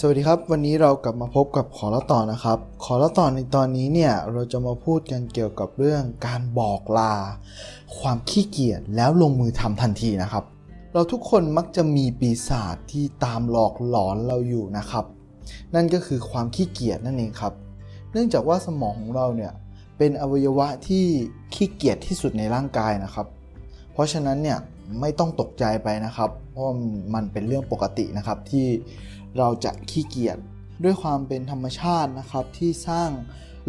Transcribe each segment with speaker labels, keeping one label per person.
Speaker 1: สวัสดีครับ วันนี้เรากลับมาพบกับขอละต่อนะครับ ขอละต่อในตอนนี้เนี่ยเราจะมาพูดกันเกี่ยวกับเรื่องการบอกลา ความขี้เกียจแล้วลงมือทำทันทีนะครับ เราทุกคนมักจะมีปีศาจที่ตามหลอกหลอนเราอยู่นะครับ นั่นก็คือความขี้เกียจนั่นเองครับ เนื่องจากว่าสมองของเราเนี่ยเป็นอวัยวะที่ขี้เกียจที่สุดในร่างกายนะครับ เพราะฉะนั้นเนี่ย ไม่ต้องตกใจไปนะครับ เพราะมันเป็นเรื่องปกตินะครับที่เราจะขี้เกียจด้วยความเป็นธรรมชาตินะครับที่สร้าง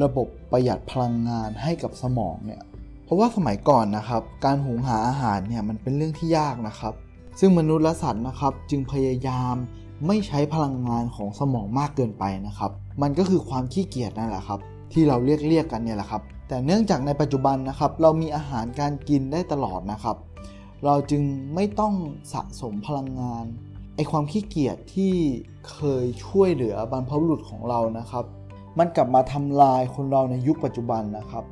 Speaker 1: ระบบประหยัดพลังงานให้กับสมองเนี่ยเพราะว่าสมัยก่อนนะครับ การหุงหาอาหารเนี่ยมันเป็นเรื่องที่ยากนะครับ ซึ่งมนุษย์และสัตว์นะครับ จึงพยายามไม่ใช้พลังงานของสมองมากเกินไปนะครับ มันก็คือความขี้เกียจนั่นแหละครับ ที่เราเรียกเรียกกันเนี่ยแหละครับ แต่เนื่องจากในปัจจุบันนะครับ เรามีอาหารการกินได้ตลอดนะครับ เราจึงไม่ต้องสะสมพลังงานไอความขี้เกียจที่เคยช่วยเหลือบรรพบุรุษของเรานะครับ มันกลับมาทำลายคนเราในยุคปัจจุบันนะครับ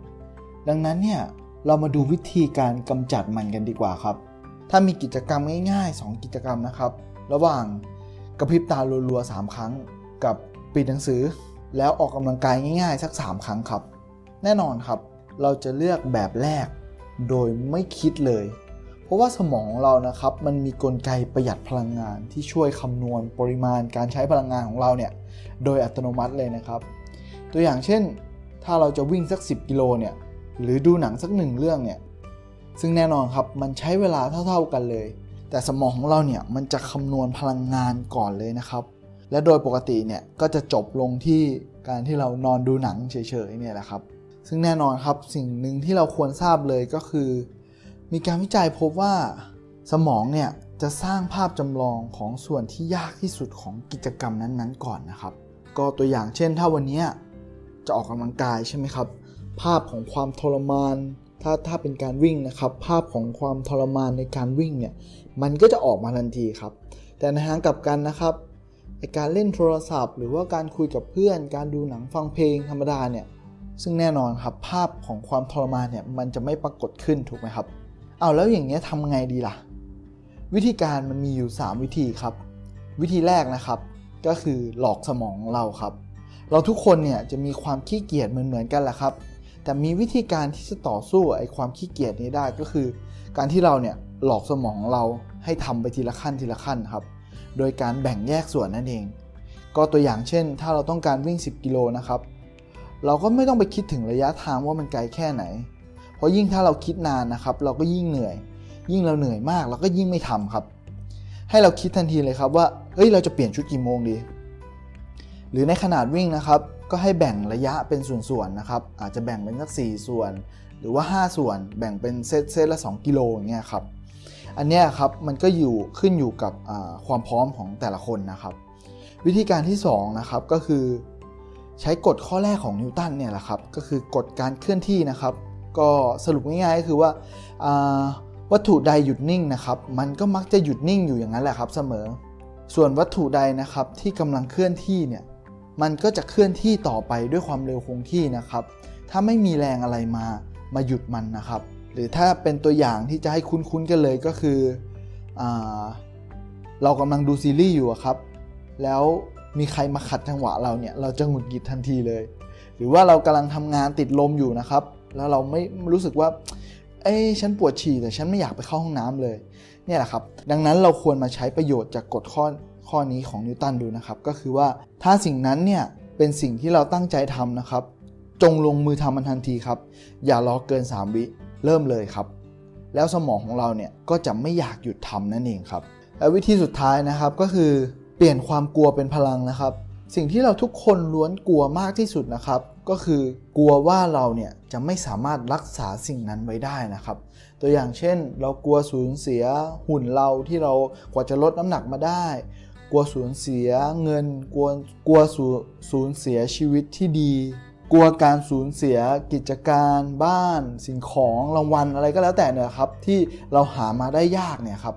Speaker 1: ดังนั้นเนี่ยเรามาดูวิธีการกำจัดมันกันดีกว่าครับ ถ้ามีกิจกรรมง่ายๆ 2 กิจกรรมนะครับ ระหว่างกระพริบตารัวๆ3 ครั้ง กับปิดหนังสือ แล้วออกกำลังกายง่าย ๆ สัก 3 ครั้งครับ แน่นอนครับ เราจะเลือกแบบแรก โดยไม่คิดเลย เพราะว่าสมองของเรานะครับมันมีกลไกประหยัดพลังงานที่ช่วยคำนวณปริมาณการใช้พลังงานของเราเนี่ยโดยอัตโนมัติเลยนะครับ ตัวอย่างเช่น ถ้าเราจะวิ่งสัก 10 กิโลเนี่ยหรือดูหนังสักหนึ่งเรื่องเนี่ยซึ่งแน่นอนครับมันใช้เวลาเท่า ๆกันเลย แต่สมองของเราเนี่ยมันจะคำนวณพลังงานก่อนเลยนะครับ และโดยปกติเนี่ยก็จะจบลงที่การที่เรานอนดูหนังเฉยๆเนี่ยแหละครับ ซึ่งแน่นอนครับสิ่งหนึ่งที่เราควรทราบเลยก็คือ มีการวิจัยพบว่าสมองเนี่ยจะสร้างภาพจำลองของส่วนที่ยากที่สุดของกิจกรรมนั้นๆ ก่อนนะครับ ก็ตัวอย่างเช่น ถ้าวันนี้จะออกกำลังกายใช่ไหมครับ ภาพของความทรมาน ถ้าถ้าเป็นการวิ่งนะครับ ภาพของความทรมานในการวิ่งเนี่ยมันก็จะออกมาทันทีครับ แต่ในทางกลับกันนะครับการเล่นโทรศัพท์ หรือว่าการคุยกับเพื่อน การดูหนังฟังเพลงธรรมดาเนี่ยซึ่งแน่นอนครับภาพของความทรมานเนี่ยมันจะไม่ปรากฏขึ้นถูกไหมครับ เอาแล้วอย่างเงี้ยทำไงดีล่ะ วิธีการมันมีอยู่ 3 วิธีครับ วิธีแรกนะครับ ก็คือหลอกสมองเราครับ เราทุกคนเนี่ยจะมีความขี้เกียจเหมือนๆกันแหละครับ แต่มีวิธีการที่จะต่อสู้ไอ้ความขี้เกียจนี้ได้ก็คือ การที่เราเนี่ยหลอกสมองเราให้ทำไปทีละขั้นทีละขั้นครับ โดยการแบ่งแยกส่วนนั่นเอง ก็ตัวอย่างเช่น ถ้าเราต้องการวิ่ง 10 กิโลนะครับ เราก็ไม่ต้องไปคิดถึงระยะทางว่ามันไกลแค่ไหน เพราะยิ่งถ้าเราคิดนานนะครับ เราก็ยิ่งเหนื่อย ยิ่งเราเหนื่อยมากเราก็ยิ่งไม่ทำครับ ให้เราคิดทันทีเลยครับว่าเฮ้ยเราจะเปลี่ยนชุดกี่โมงดี หรือในขนาดวิ่งนะครับ ก็ให้แบ่งระยะเป็นส่วนๆนะครับ อาจจะแบ่งเป็นสัก4ส่วน หรือว่า 5 ส่วน แบ่งเป็นเซตเซตละ 2 กิโลอย่างเงี้ยครับอันเนี้ยครับมันก็อยู่ขึ้นอยู่กับความพร้อมของแต่ละคนนะครับ วิธีการที่2นะครับก็คือ ใช้กฎข้อแรกของนิวตันเนี่ยแหละครับก็คือกฎการเคลื่อนที่นะครับ ก็สรุปง่ายๆก็คือว่าวัตถุใดหยุดนิ่งนะครับ มันก็มักจะหยุดนิ่งอยู่อย่างนั้นแหละครับเสมอ ส่วนวัตถุใดนะครับที่กำลังเคลื่อนที่เนี่ยมันก็จะเคลื่อนที่ต่อไปด้วยความเร็วคงที่นะครับ ถ้าไม่มีแรงอะไรมามาหยุดมันนะครับ หรือถ้าเป็นตัวอย่างที่จะให้คุ้นๆกันเลยก็คืออเรากำลังดูซีรีส์อยู่ครับ แล้วมีใครมาขัดจังหวะเราเนี่ยเราจะหงุดหงิดทันทีเลย หรือว่าเรากำลังทำงานติดลมอยู่นะครับ แล้วเราไม่รู้สึกว่า เอ้ฉันปวดฉี่แต่ฉันไม่อยากไปเข้าห้องน้ำเลยเนี่ยแหละครับ ดังนั้นเราควรมาใช้ประโยชน์จากกฎข้อข้อนี้ของนิวตันดูนะครับ ก็คือว่าถ้าสิ่งนั้นเนี่ยเป็นสิ่งที่เราตั้งใจทำนะครับ จงลงมือทำมันทันทีครับ อย่ารอเกิน 3 วิเริ่มเลยครับ แล้วสมองของเราเนี่ยก็จะไม่อยากหยุดทำนั่นเองครับและวิธีสุดท้ายนะครับก็คือเปลี่ยนความกลัวเป็นพลังนะครับ สิ่งที่เราทุกคนล้วนกลัวมากที่สุดนะครับ ก็คือกลัวว่าเราเนี่ยจะไม่สามารถรักษาสิ่งนั้นไว้ได้นะครับ ตัวอย่างเช่น เรากลัวสูญเสียหุ่นเราที่เรากว่าจะลดน้ำหนักมาได้ กลัวสูญเสียเงิน กลัวกลัวสูญเสียชีวิตที่ดี กลัวการสูญเสียกิจการบ้าน สิ่งของรางวัลอะไรก็แล้วแต่เนี่ยครับที่เราหามาได้ยากเนี่ยครับ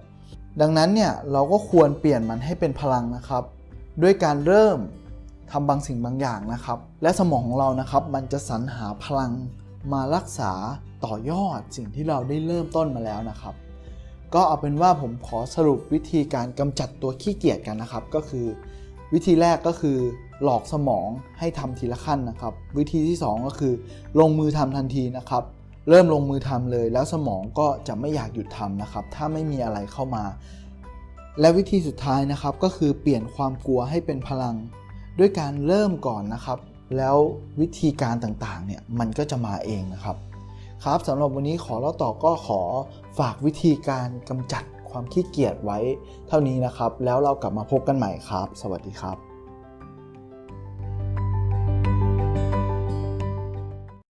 Speaker 1: ดังนั้นเนี่ยเราก็ควรเปลี่ยนมันให้เป็นพลังนะครับ ด้วยการเริ่มทำบางสิ่งบางอย่างนะครับ และสมองของเรานะครับมันจะสรรหาพลังมารักษาต่อยอดสิ่งที่เราได้เริ่มต้นมาแล้วนะครับ ก็เอาเป็นว่าผมขอสรุปวิธีการกำจัดตัวขี้เกียจกันนะครับ ก็คือ วิธีแรกก็คือ หลอกสมองให้ทำทีละขั้นนะครับ วิธีที่ 2 ก็คือ ลงมือทำทันทีนะครับ เริ่มลงมือทำเลย แล้วสมองก็จะไม่อยากหยุดทำนะครับ ถ้าไม่มีอะไรเข้ามา และวิธีสุดท้ายนะครับก็คือเปลี่ยนความกลัวให้เป็นพลัง ด้วยการเริ่มก่อนนะครับ แล้ววิธีการต่างๆเนี่ยมันก็จะมาเองนะครับ ครับสำหรับวันนี้ขอเล่าต่อก็ขอฝากวิธีการกำจัดความขี้เกียจไว้เท่านี้นะครับ แล้วเรากลับมาพบกันใหม่ครับ สวัสดีครับ